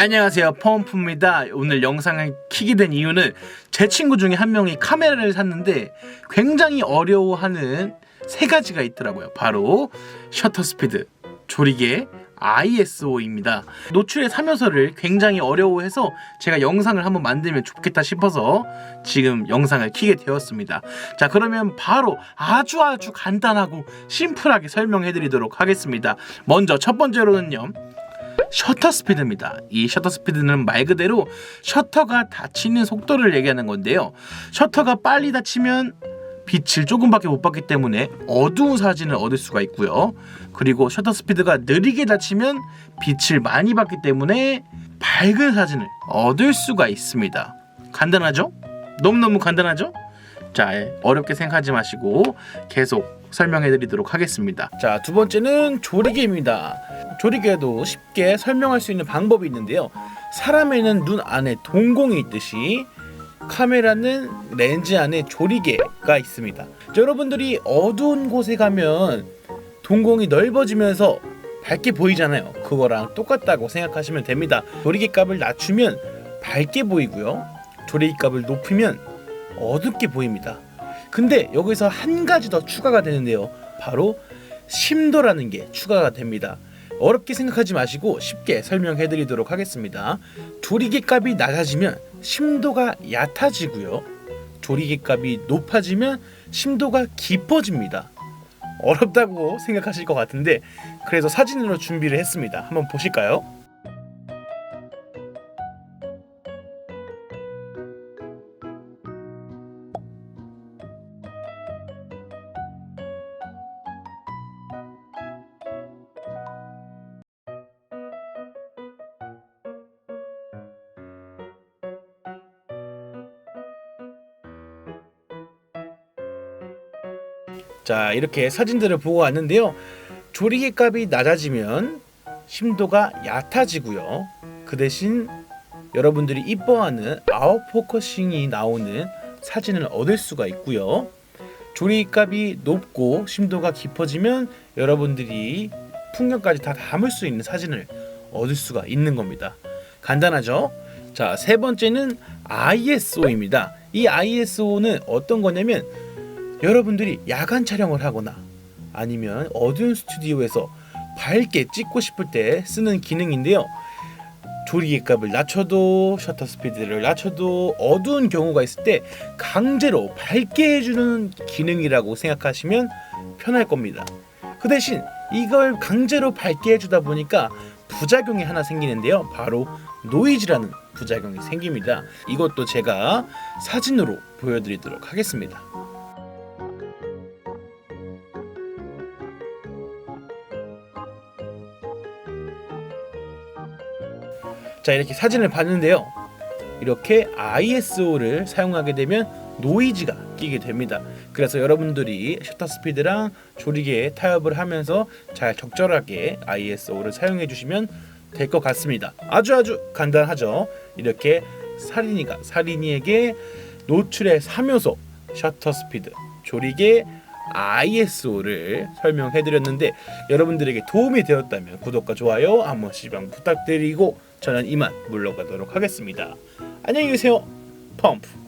안녕하세요. 펌프입니다. 오늘 영상을 키게 된 이유는 제 친구 중에 한 명이 카메라를 샀는데 굉장히 어려워하는 세 가지가 있더라고요. 바로 셔터 스피드 조리개 ISO입니다. 노출의 사면서를 굉장히 어려워해서 제가 영상을 한번 만들면 좋겠다 싶어서 지금 영상을 키게 되었습니다. 자 그러면 바로 아주 아주 간단하고 심플하게 설명해 드리도록 하겠습니다. 먼저 첫 번째로는요 셔터 스피드입니다. 이 셔터 스피드는 말 그대로 셔터가 닫히는 속도를 얘기하는 건데요. 셔터가 빨리 닫히면 빛을 조금밖에 못 받기 때문에 어두운 사진을 얻을 수가 있고요. 그리고 셔터 스피드가 느리게 닫히면 빛을 많이 받기 때문에 밝은 사진을 얻을 수가 있습니다. 간단하죠? 너무너무 간단하죠? 자, 어렵게 생각하지 마시고 계속 설명해 드리도록 하겠습니다. 자, 두 번째는 조리개입니다. 조리개도 쉽게 설명할 수 있는 방법이 있는데요. 사람에는 눈 안에 동공이 있듯이 카메라는 렌즈 안에 조리개가 있습니다. 자, 여러분들이 어두운 곳에 가면 동공이 넓어지면서 밝게 보이잖아요. 그거랑 똑같다고 생각하시면 됩니다. 조리개 값을 낮추면 밝게 보이고요. 조리개 값을 높이면 어둡게 보입니다. 근데 여기서 한 가지 더 추가가 되는데요. 바로 심도라는 게 추가가 됩니다. 어렵게 생각하지 마시고 쉽게 설명해 드리도록 하겠습니다. 조리개 값이 낮아지면 심도가 얕아지고요. 조리개 값이 높아지면 심도가 깊어집니다. 어렵다고 생각하실 것 같은데 그래서 사진으로 준비를 했습니다. 한번 보실까요? 자 이렇게 사진들을 보고 왔는데요. 조리개 값이 낮아지면 심도가 얕아지고요. 그 대신 여러분들이 이뻐하는 아웃포커싱이 나오는 사진을 얻을 수가 있고요. 조리개 값이 높고 심도가 깊어지면 여러분들이 풍경까지 다 담을 수 있는 사진을 얻을 수가 있는 겁니다. 간단하죠? 자 세 번째는 ISO입니다. 이 ISO는 어떤 거냐면 여러분들이 야간 촬영을 하거나 아니면 어두운 스튜디오에서 밝게 찍고 싶을 때 쓰는 기능인데요. 조리개 값을 낮춰도 셔터 스피드를 낮춰도 어두운 경우가 있을 때 강제로 밝게 해주는 기능이라고 생각하시면 편할 겁니다. 그 대신 이걸 강제로 밝게 해주다 보니까 부작용이 하나 생기는데요. 바로 노이즈라는 부작용이 생깁니다. 이것도 제가 사진으로 보여드리도록 하겠습니다. 자 이렇게 사진을 봤는데요. 이렇게 ISO를 사용하게 되면 노이즈가 끼게 됩니다. 그래서 여러분들이 셔터 스피드랑 조리개에 타협을 하면서 잘 적절하게 ISO를 사용해 주시면 될 것 같습니다. 아주 아주 간단하죠? 이렇게 살인이가 살인이에게 노출의 3요소 셔터 스피드 조리개 ISO를 설명해 드렸는데 여러분들에게 도움이 되었다면 구독과 좋아요 한 번씩 부탁드리고 저는 이만 물러가도록 하겠습니다. 안녕히 계세요. 펌프.